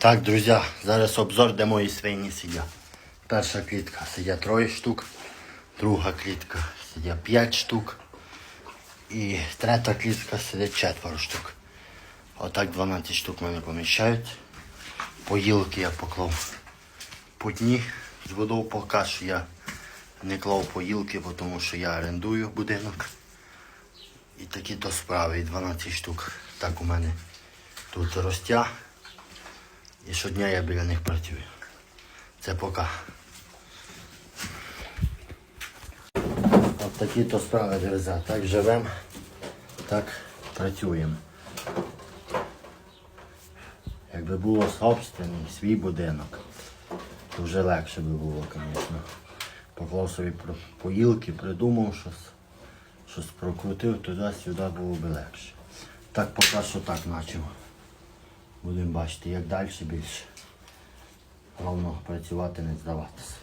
Так, друзі, зараз обзор, де мої свині сидять. Перша клітка сидять троє штук, друга клітка сидять п'ять штук. І третя клітка сидить четверо штук. Отак 12 штук мене поміщають. Поїлки я поклав по дні. З водою поки що я не клав поїлки, тому що я орендую будинок. І такі то справи, 12 штук. Так у мене тут ростя. І щодня я біля них працюю. Це поки. От такі то справи, друзі. Так живемо, так працюємо. Якби було собственний, свій будинок, то вже легше би було, звісно. Поклав собі поїлки, придумав щось, щось прокрутив, туди-сюди було б легше. Так поки що так почав. Будемо бачити, як далі більше. Головне працювати, не здаватися.